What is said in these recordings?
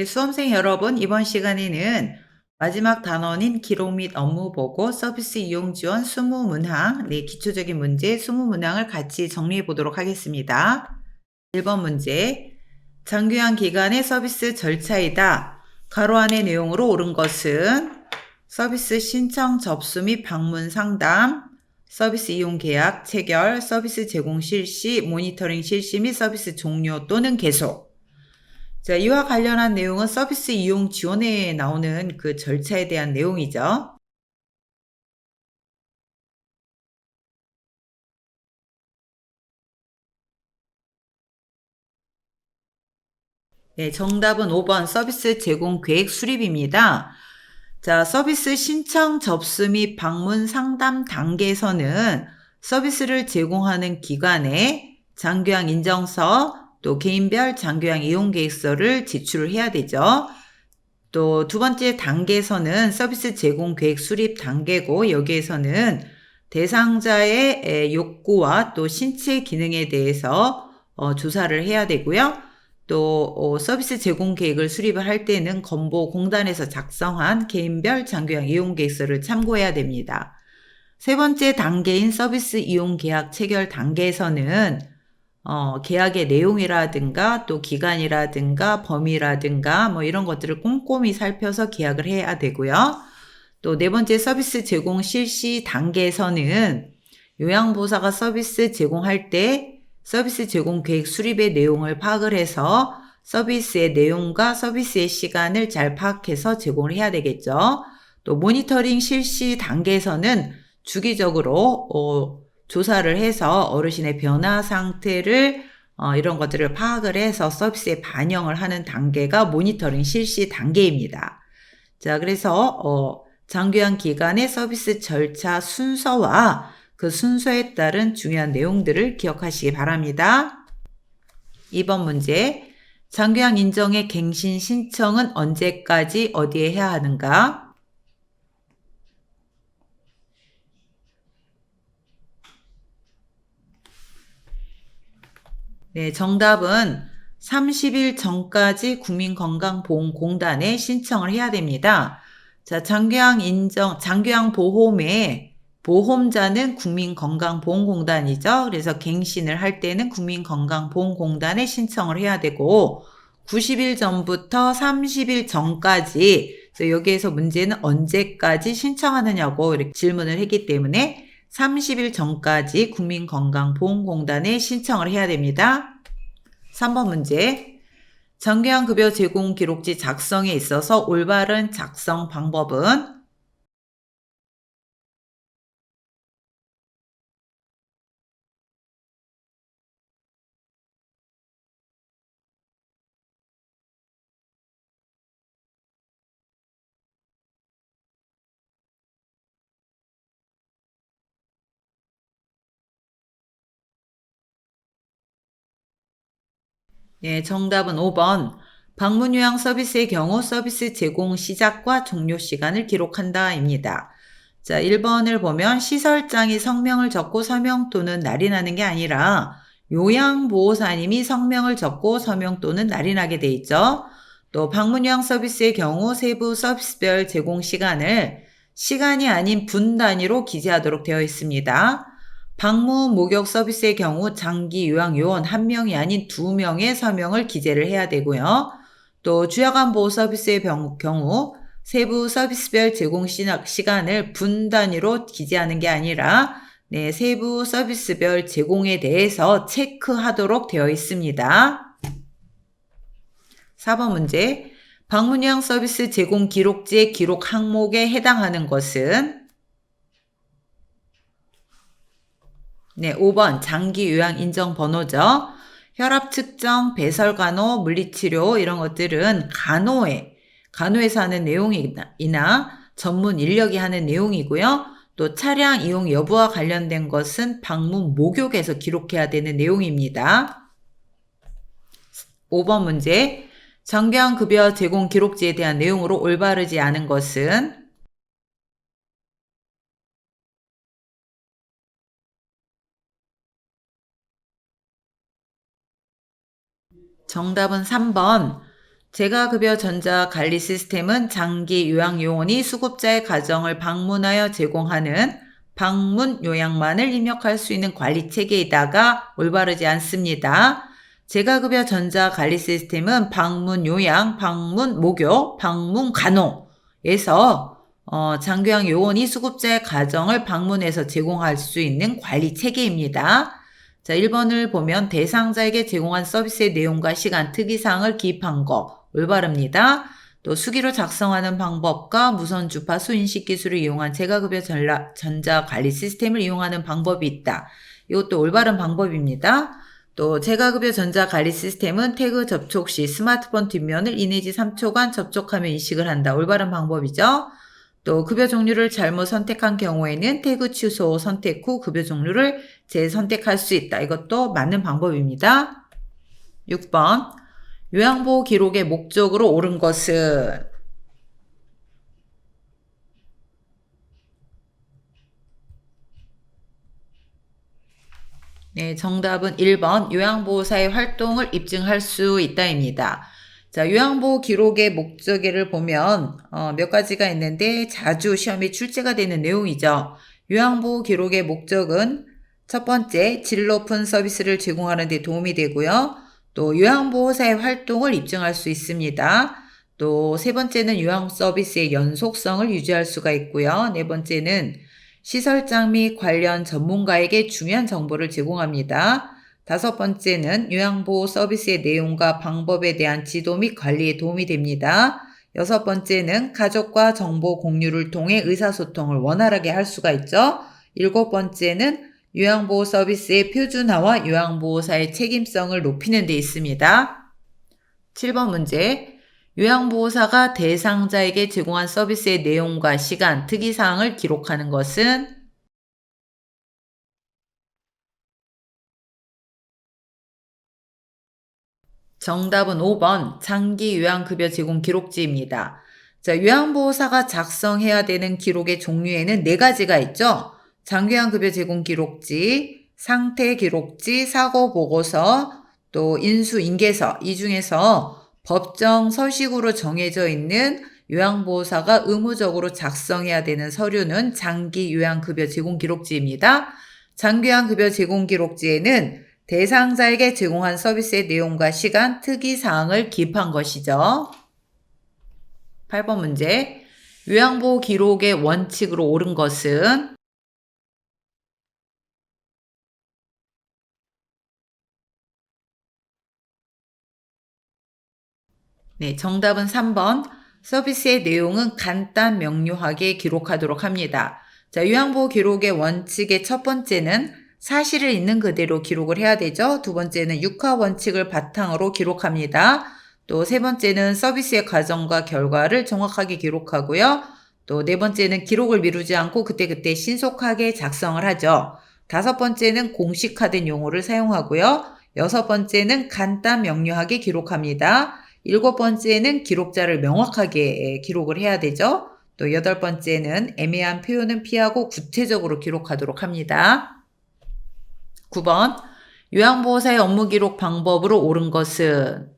네, 수험생 여러분, 이번 시간에는 마지막 단원인 기록 및 업무 보고 서비스 이용 지원 20문항, 네, 기초적인 문제 20문항을 같이 정리해 보도록 하겠습니다. 1번 문제. 장교양 기간의 서비스 절차이다. 가로 안의 내용으로 옳은 것은 서비스 신청 접수 및 방문 상담, 서비스 이용 계약 체결, 서비스 제공 실시, 모니터링 실시 및 서비스 종료 또는 계속. 자, 이와 관련한 내용은 서비스 이용 지원에 나오는 그 절차에 대한 내용이죠. 네, 정답은 5번 서비스 제공 계획 수립입니다. 자, 서비스 신청 접수 및 방문 상담 단계에서는 서비스를 제공하는 기관에 장교양 인정서, 또 개인별 장교양 이용 계획서를 제출을 해야 되죠. 또 두 번째 단계에서는 서비스 제공 계획 수립 단계고 여기에서는 대상자의 욕구와 또 신체 기능에 대해서 어, 조사를 해야 되고요. 또 어, 서비스 제공 계획을 수립을 할 때는 건보 공단에서 작성한 개인별 장교양 이용 계획서를 참고해야 됩니다. 세 번째 단계인 서비스 이용 계약 체결 단계에서는 어, 계약의 내용이라든가 또 기간이라든가 범위라든가 뭐 이런 것들을 꼼꼼히 살펴서 계약을 해야 되고요. 또 네 번째 서비스 제공 실시 단계에서는 요양보호사가 서비스 제공할 때 서비스 제공 계획 수립의 내용을 파악을 해서 서비스의 내용과 서비스의 시간을 잘 파악해서 제공을 해야 되겠죠. 또 모니터링 실시 단계에서는 주기적으로 어, 조사를 해서 어르신의 변화 상태를 어, 이런 것들을 파악을 해서 서비스에 반영을 하는 단계가 모니터링 실시 단계입니다. 자, 그래서 어, 장교양 기간의 서비스 절차 순서와 그 순서에 따른 중요한 내용들을 기억하시기 바랍니다. 2번 문제. 장교양 인정의 갱신 신청은 언제까지 어디에 해야 하는가? 네, 정답은 30일 전까지 국민건강보험공단에 신청을 해야 됩니다. 자, 장교양 인정, 장교양 보험의 보험자는 국민건강보험공단이죠. 그래서 갱신을 할 때는 국민건강보험공단에 신청을 해야 되고, 90일 전부터 30일 전까지, 그래서 여기에서 문제는 언제까지 신청하느냐고 이렇게 질문을 했기 때문에 30일 전까지 국민건강보험공단에 신청을 해야 됩니다. 3번 문제. 정교양급여 제공 기록지 작성에 있어서 올바른 작성 방법은 네, 정답은 5번. 방문 요양 서비스의 경우 서비스 제공 시작과 종료 시간을 기록한다입니다. 자, 1번을 보면 시설장이 성명을 적고 서명 또는 날인하는 게 아니라 요양보호사님이 성명을 적고 서명 또는 날인하게 돼 있죠. 또 방문 요양 서비스의 경우 세부 서비스별 제공 시간을 시간이 아닌 분 단위로 기재하도록 되어 있습니다. 방문 목욕 서비스의 경우 장기 요양 요원 한 명이 아닌 두 명의 서명을 기재를 해야 되고요. 또 주야간 보호 서비스의 경우 세부 서비스별 제공 시간을 분 단위로 기재하는 게 아니라 네, 세부 서비스별 제공에 대해서 체크하도록 되어 있습니다. 4번 문제. 방문형 서비스 제공 기록지의 기록 항목에 해당하는 것은 네, 5번 장기 요양 인정 번호죠. 혈압 측정, 배설 간호, 물리치료 이런 것들은 간호에 간호에서 하는 내용이나 전문 인력이 하는 내용이고요. 또 차량 이용 여부와 관련된 것은 방문 목욕에서 기록해야 되는 내용입니다. 5번 문제. 정경 급여 제공 기록지에 대한 내용으로 올바르지 않은 것은 정답은 3번. 재가급여 전자 관리 시스템은 장기 요양 요원이 수급자의 가정을 방문하여 제공하는 방문 요양만을 입력할 수 있는 관리 체계이다가 올바르지 않습니다. 재가급여 전자 관리 시스템은 방문 요양, 방문 목욕, 방문 간호에서 어, 장교양 요원이 수급자의 가정을 방문해서 제공할 수 있는 관리 체계입니다. 자, 1번을 보면 대상자에게 제공한 서비스의 내용과 시간, 특이사항을 기입한 거 올바릅니다. 또 수기로 작성하는 방법과 무선 주파 수인식 기술을 이용한 재가급여 전자 관리 시스템을 이용하는 방법이 있다. 이것도 올바른 방법입니다. 또 재가급여 전자 관리 시스템은 태그 접촉 시 스마트폰 뒷면을 2 내지 3초간 접촉하며 인식을 한다. 올바른 방법이죠. 또 급여 종류를 잘못 선택한 경우에는 태그 취소 선택 후 급여 종류를 재선택할 수 있다. 이것도 맞는 방법입니다. 6번 요양보호 기록의 목적으로 옳은 것은 네, 정답은 1번 요양보호사의 활동을 입증할 수 있다입니다. 자, 요양보호 기록의 목적을 보면 어, 몇 가지가 있는데 자주 시험에 출제가 되는 내용이죠. 요양보호 기록의 목적은 첫 번째, 질 높은 서비스를 제공하는 데 도움이 되고요. 또 요양보호사의 활동을 입증할 수 있습니다. 또 세 번째는 요양 서비스의 연속성을 유지할 수가 있고요. 네 번째는 시설장 및 관련 전문가에게 중요한 정보를 제공합니다. 다섯 번째는 요양보호 서비스의 내용과 방법에 대한 지도 및 관리에 도움이 됩니다. 여섯 번째는 가족과 정보 공유를 통해 의사소통을 원활하게 할 수가 있죠. 일곱 번째는 요양보호 서비스의 표준화와 요양보호사의 책임성을 높이는 데 있습니다. 7번 문제. 요양보호사가 대상자에게 제공한 서비스의 내용과 시간, 특이사항을 기록하는 것은 정답은 5번 장기 요양급여 제공 기록지입니다. 자, 요양보호사가 작성해야 되는 기록의 종류에는 네 가지가 있죠. 장기요양급여 제공 기록지, 상태 기록지, 사고 보고서, 또 인수 인계서 이 중에서 법정 서식으로 정해져 있는 요양보호사가 의무적으로 작성해야 되는 서류는 장기 요양급여 제공 기록지입니다. 장기 요양급여 제공 기록지에는 대상자에게 제공한 서비스의 내용과 시간, 특이 사항을 기입한 것이죠. 8번 문제. 요양보호 기록의 원칙으로 옳은 것은 네, 정답은 3번. 서비스의 내용은 간단 명료하게 기록하도록 합니다. 자, 요양보호 기록의 원칙의 첫 번째는 사실을 있는 그대로 기록을 해야 되죠. 두 번째는 육하 원칙을 바탕으로 기록합니다. 또 세 번째는 서비스의 과정과 결과를 정확하게 기록하고요. 또 네 번째는 기록을 미루지 않고 그때그때 신속하게 작성을 하죠. 다섯 번째는 공식화된 용어를 사용하고요. 여섯 번째는 간단 명료하게 기록합니다. 일곱 번째는 기록자를 명확하게 기록을 해야 되죠. 또 여덟 번째는 애매한 표현은 피하고 구체적으로 기록하도록 합니다. 9번 요양보호사의 업무 기록 방법으로 옳은 것은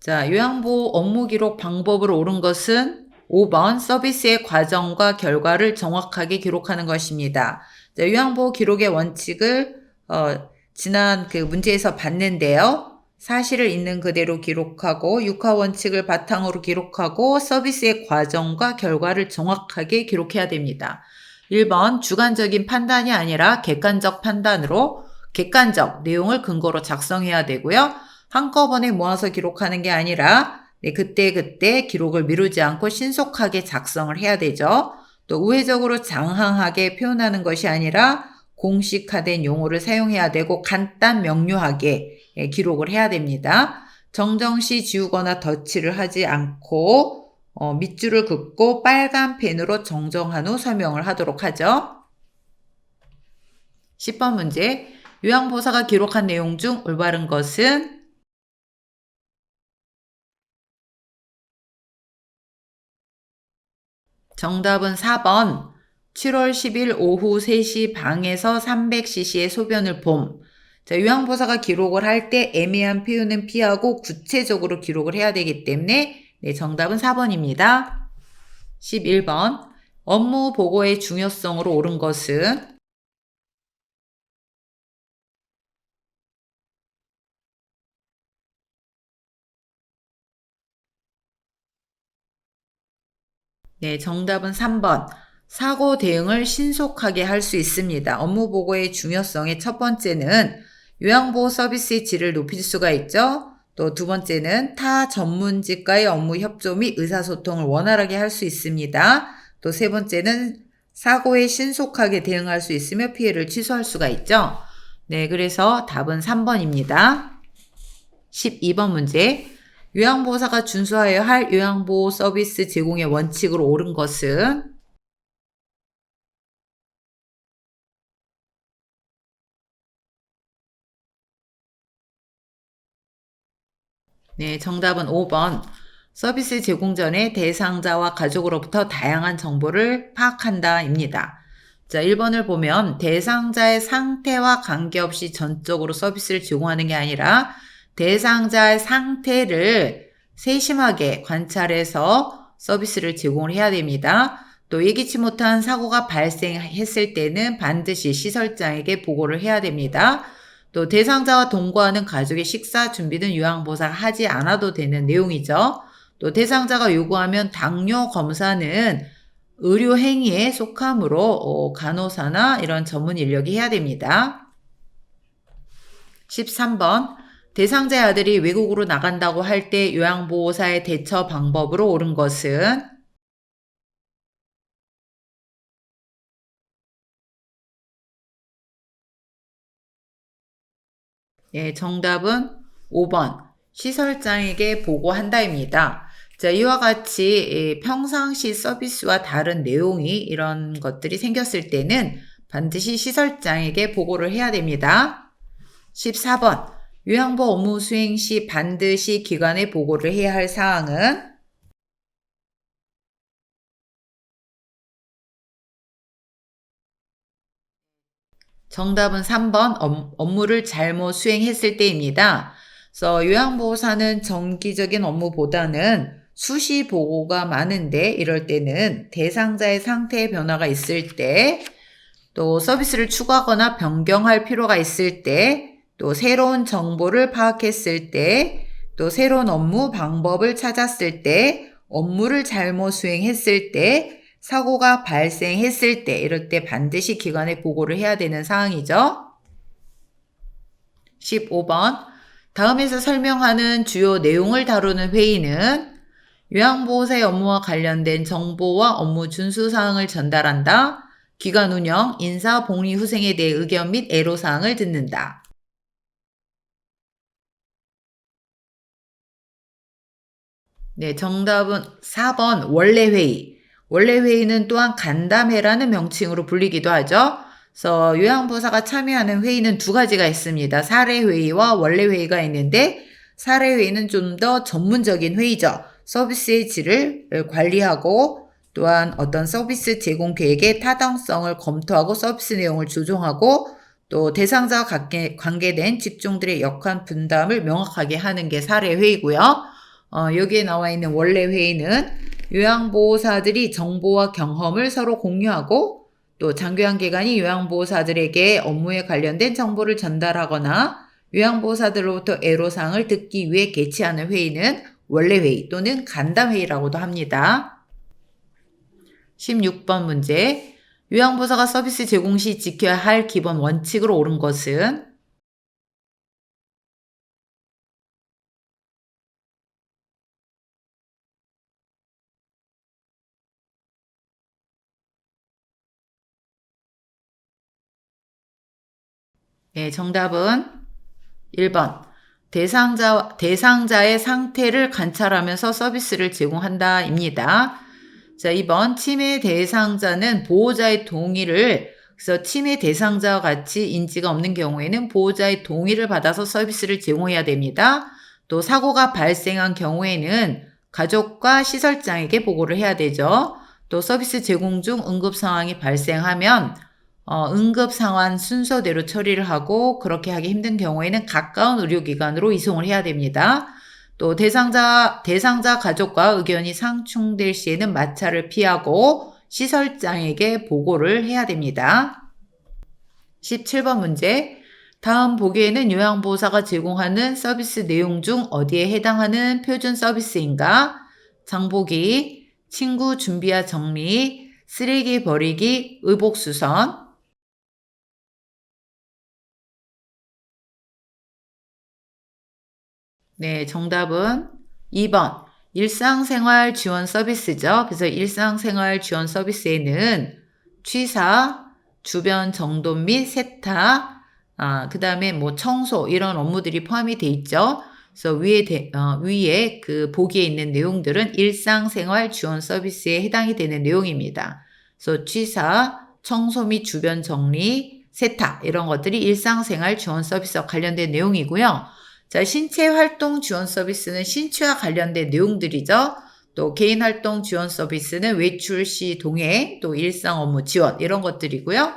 자, 요양보호 업무 기록 방법으로 옳은 것은 5번 서비스의 과정과 결과를 정확하게 기록하는 것입니다. 자, 요양보호 기록의 원칙을 어, 지난 그 문제에서 봤는데요. 사실을 있는 그대로 기록하고 육하 원칙을 바탕으로 기록하고 서비스의 과정과 결과를 정확하게 기록해야 됩니다. 1번 주관적인 판단이 아니라 객관적 판단으로 객관적 내용을 근거로 작성해야 되고요. 한꺼번에 모아서 기록하는 게 아니라 네, 그때 그때 기록을 미루지 않고 신속하게 작성을 해야 되죠. 또 우회적으로 장황하게 표현하는 것이 아니라 공식화된 용어를 사용해야 되고 간단 명료하게 예, 기록을 해야 됩니다. 정정시 지우거나 덧칠을 하지 않고 어, 밑줄을 긋고 빨간 펜으로 정정한 후 설명을 하도록 하죠. 10번 문제 요양보사가 기록한 내용 중 올바른 것은 정답은 4번 7월 10일 오후 3시 방에서 300cc의 소변을 봄. 자, 요양보사가 기록을 할 때 애매한 표현은 피하고 구체적으로 기록을 해야 되기 때문에 네, 정답은 4번입니다. 11번. 업무 보고의 중요성으로 옳은 것은 네, 정답은 3번. 사고 대응을 신속하게 할 수 있습니다. 업무 보고의 중요성의 첫 번째는 요양보호 서비스의 질을 높일 수가 있죠. 또 두 번째는 타 전문직과의 업무 협조 및 의사소통을 원활하게 할 수 있습니다. 또 세 번째는 사고에 신속하게 대응할 수 있으며 피해를 취소할 수가 있죠. 네, 그래서 답은 3번입니다. 12번 문제. 요양보호사가 준수하여야 할 요양보호 서비스 제공의 원칙으로 옳은 것은 네, 정답은 5번. 서비스 제공 전에 대상자와 가족으로부터 다양한 정보를 파악한다입니다. 자, 1번을 보면 대상자의 상태와 관계없이 전적으로 서비스를 제공하는 게 아니라 대상자의 상태를 세심하게 관찰해서 서비스를 제공을 해야 됩니다. 또 예기치 못한 사고가 발생했을 때는 반드시 시설장에게 보고를 해야 됩니다. 또 대상자와 동거하는 가족의 식사 준비는 요양보호사가 하지 않아도 되는 내용이죠. 또 대상자가 요구하면 당뇨 검사는 의료 행위에 속함으로 어, 간호사나 이런 전문 인력이 해야 됩니다. 13번 대상자의 아들이 외국으로 나간다고 할 때 요양보호사의 대처 방법으로 옳은 것은 예, 정답은 5번. 시설장에게 보고한다입니다. 자, 이와 같이 평상시 서비스와 다른 내용이 이런 것들이 생겼을 때는 반드시 시설장에게 보고를 해야 됩니다. 14번. 요양보 업무 수행 시 반드시 기관에 보고를 해야 할 사항은 정답은 3번 업무를 잘못 수행했을 때입니다. 그래서 요양보호사는 정기적인 업무보다는 수시 보고가 많은데 이럴 때는 대상자의 상태의 변화가 있을 때, 또 서비스를 추가하거나 변경할 필요가 있을 때, 또 새로운 정보를 파악했을 때, 또 새로운 업무 방법을 찾았을 때, 업무를 잘못 수행했을 때, 사고가 발생했을 때, 이럴 때 반드시 기관에 보고를 해야 되는 상황이죠. 15번. 다음에서 설명하는 주요 내용을 다루는 회의는 요양보호사의 업무와 관련된 정보와 업무 준수 사항을 전달한다. 기관 운영, 인사, 복리 후생에 대해 의견 및 애로 사항을 듣는다. 네, 정답은 4번 원래 회의. 원래 회의는 또한 간담회라는 명칭으로 불리기도 하죠. 그래서 요양보사가 참여하는 회의는 두 가지가 있습니다. 사례회의와 원래회의가 있는데 사례회의는 좀 더 전문적인 회의죠. 서비스의 질을 관리하고 또한 어떤 서비스 제공 계획의 타당성을 검토하고 서비스 내용을 조정하고 또 대상자와 관계된 직종들의 역할 분담을 명확하게 하는 게 사례회의고요. 어, 여기에 나와 있는 원래회의는 요양보호사들이 정보와 경험을 서로 공유하고 또 장교환 기관이 요양보호사들에게 업무에 관련된 정보를 전달하거나 요양보호사들로부터 애로사항을 듣기 위해 개최하는 회의는 원래회의 또는 간담회의라고도 합니다. 16번 문제. 요양보호사가 서비스 제공 시 지켜야 할 기본 원칙으로 옳은 것은 네, 정답은 1번. 대상자, 대상자의 상태를 관찰하면서 서비스를 제공한다입니다. 자, 2번. 치매 대상자는 보호자의 동의를, 그래서 치매 대상자와 같이 인지가 없는 경우에는 보호자의 동의를 받아서 서비스를 제공해야 됩니다. 또 사고가 발생한 경우에는 가족과 시설장에게 보고를 해야 되죠. 또 서비스 제공 중 응급 상황이 발생하면 어, 응급 상황 순서대로 처리를 하고 그렇게 하기 힘든 경우에는 가까운 의료기관으로 이송을 해야 됩니다. 또 대상자 대상자 가족과 의견이 상충될 시에는 마찰을 피하고 시설장에게 보고를 해야 됩니다. 17번 문제. 다음 보기에는 요양보호사가 제공하는 서비스 내용 중 어디에 해당하는 표준 서비스인가? 장보기, 친구 준비와 정리, 쓰레기 버리기, 의복 수선. 네, 정답은 2번. 일상생활 지원 서비스죠. 그래서 일상생활 지원 서비스에는 취사, 주변 정돈 및 세탁, 아, 그 다음에 뭐 청소 이런 업무들이 포함이 돼 있죠. 그래서 위에, 대, 어, 위에 그 보기에 있는 내용들은 일상생활 지원 서비스에 해당이 되는 내용입니다. 그래서 취사, 청소 및 주변 정리, 세탁 이런 것들이 일상생활 지원 서비스와 관련된 내용이고요. 자, 신체 활동 지원 서비스는 신체와 관련된 내용들이죠. 또 개인 활동 지원 서비스는 외출 시 동행, 또 일상 업무 지원 이런 것들이고요.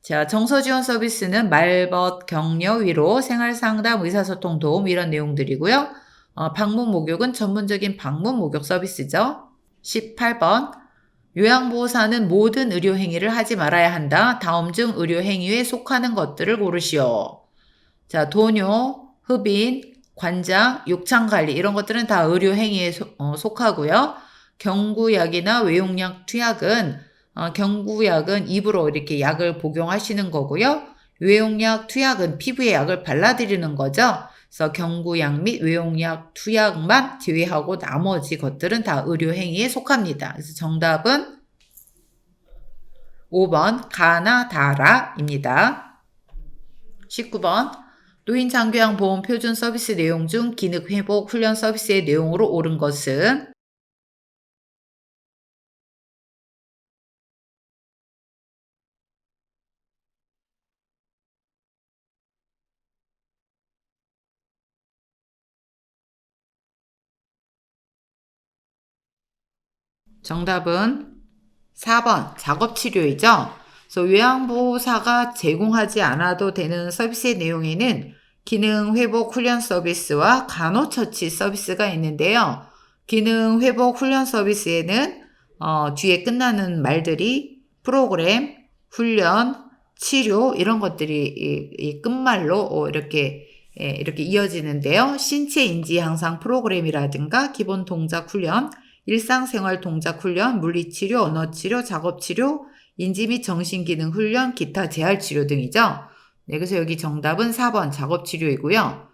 자, 정서 지원 서비스는 말벗, 격려, 위로, 생활 상담, 의사소통 도움 이런 내용들이고요. 어, 방문 목욕은 전문적인 방문 목욕 서비스죠. 18번. 요양보호사는 모든 의료 행위를 하지 말아야 한다. 다음 중 의료 행위에 속하는 것들을 고르시오. 자, 도뇨, 흡인, 관장, 욕창 관리 이런 것들은 다 의료 행위에 소, 어, 속하고요. 경구약이나 외용약 투약은 어, 경구약은 입으로 이렇게 약을 복용하시는 거고요. 외용약 투약은 피부에 약을 발라드리는 거죠. 그래서 경구약 및 외용약 투약만 제외하고 나머지 것들은 다 의료행위에 속합니다. 그래서 정답은 5번 가나 다라입니다. 19번 노인 장교양 보험 표준 서비스 내용 중 기능 회복 훈련 서비스의 내용으로 옳은 것은 정답은 4번 작업치료이죠. 그래서 요양보호사가 제공하지 않아도 되는 서비스의 내용에는 기능 회복 훈련 서비스와 간호처치 서비스가 있는데요. 기능 회복 훈련 서비스에는 어, 뒤에 끝나는 말들이 프로그램, 훈련, 치료 이런 것들이 이, 이 끝말로 어, 이렇게 예, 이렇게 이어지는데요. 신체 인지 향상 프로그램이라든가 기본 동작 훈련, 일상생활 동작 훈련, 물리치료, 언어치료, 작업치료, 인지 및 정신기능 훈련, 기타 재활치료 등이죠. 네, 그래서 여기 정답은 4번 작업치료이고요.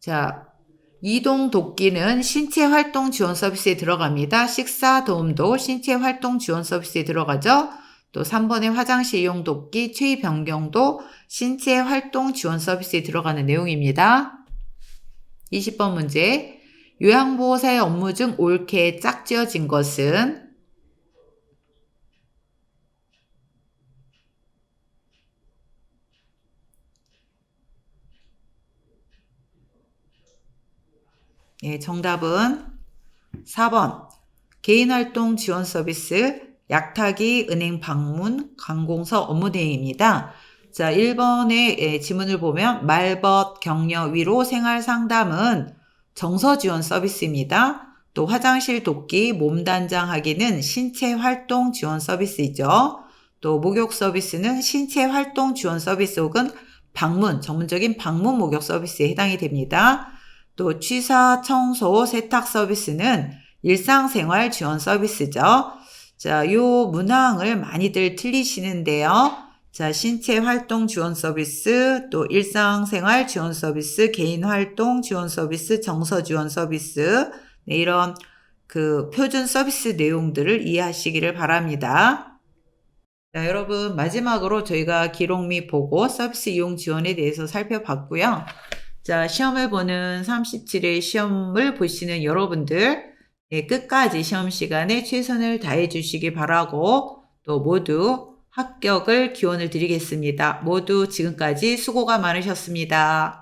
자, 이동 돕기는 신체 활동 지원 서비스에 들어갑니다. 식사 도움도 신체 활동 지원 서비스에 들어가죠. 또 3번의 화장실 이용 돕기, 체위 변경도 신체 활동 지원 서비스에 들어가는 내용입니다. 20번 문제. 요양보호사의 업무 중 옳게 짝지어진 것은 예, 정답은 4번. 개인활동 지원 서비스, 약타기, 은행 방문, 관공서 업무 대행입니다. 자, 1번의 예, 지문을 보면 말벗, 격려, 위로, 생활 상담은 정서 지원 서비스입니다. 또 화장실 돕기, 몸 단장 하기는 신체 활동 지원 서비스이죠. 또 목욕 서비스는 신체 활동 지원 서비스 혹은 방문, 전문적인 방문 목욕 서비스에 해당이 됩니다. 또 취사, 청소, 세탁 서비스는 일상생활 지원 서비스죠. 자, 요 문항을 많이들 틀리시는데요. 자, 신체 활동 지원 서비스, 또 일상생활 지원 서비스, 개인 활동 지원 서비스, 정서 지원 서비스, 네, 이런 그 표준 서비스 내용들을 이해하시기를 바랍니다. 자, 여러분, 마지막으로 저희가 기록 및 보고 서비스 이용 지원에 대해서 살펴봤고요. 자, 시험을 보는 37회 시험을 보시는 여러분들, 네, 끝까지 시험 시간에 최선을 다해 주시기 바라고, 또 모두 합격을 기원을 드리겠습니다. 모두 지금까지 수고가 많으셨습니다.